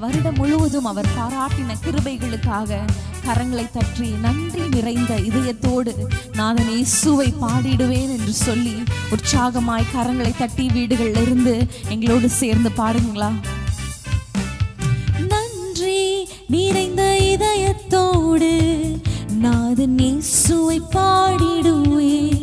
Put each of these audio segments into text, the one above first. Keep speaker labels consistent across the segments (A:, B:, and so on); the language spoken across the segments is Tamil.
A: வருடம் முழுவதும் அவர் பாராட்டின கிருபைகளுக்காக கரங்களை தற்றி நன்றி நிறைந்த இதயத்தோடு நாதன் இயேசுவை பாடிடுவேன் என்று சொல்லி உற்சாகமாய் கரங்களை தட்டி வீடுகளில் இருந்து எங்களோடு சேர்ந்து பாடுங்களா? நன்றி நிறைந்த இதயத்தோடு நாதன் இயேசுவை பாடிடுவேன்.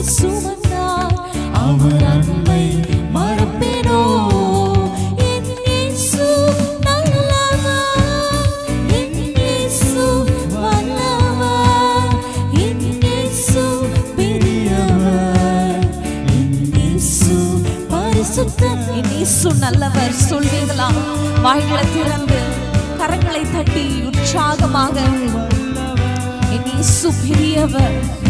A: சுமந்தார் அவர் அன்பை மறப்பேனோ? நல்லவர். சொல்வீங்களா வாய்களை திறந்து கரங்களை தட்டி உற்சாகமாக. பெரியவர்.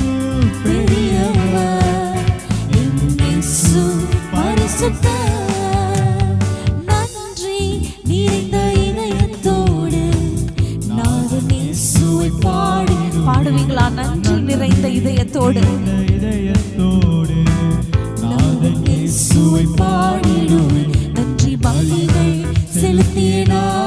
A: பாடுவீங்களா நன்றி நிறைந்த இதயத்தோடு
B: இதயத்தோடு. நாதன்
A: இயேசுவை பாடிடுவேன். நன்றி பலிகள் செலுத்தினார்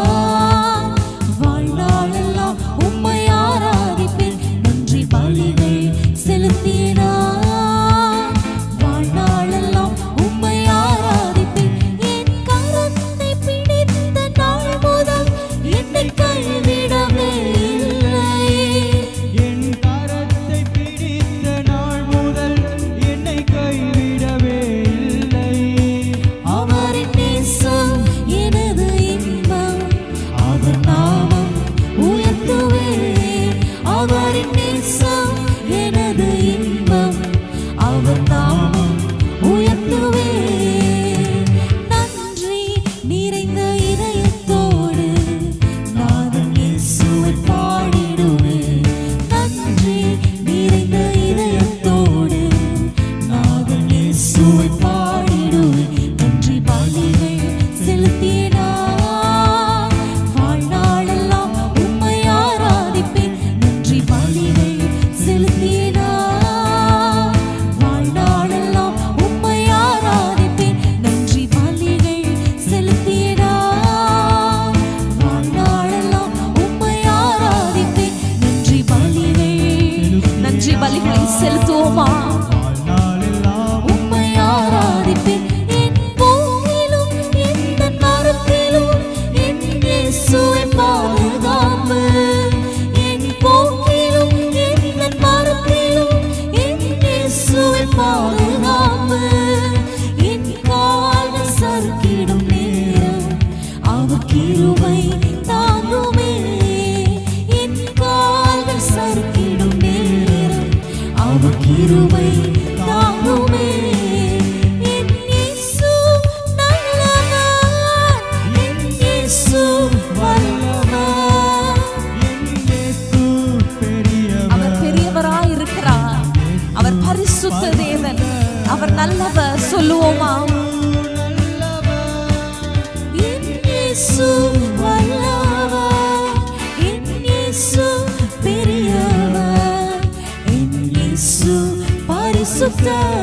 A: கிருவை தாங்குமே. என் கால்கள் சறுக்கிடும் நேரம் அவர் கிருவை தாங்குமே. அவர் பரிசுத்த தேவன். அவர் நல்லவர். சொல்லுவோமா? பெரியவர் என் இயேசு பரிசுத்தர்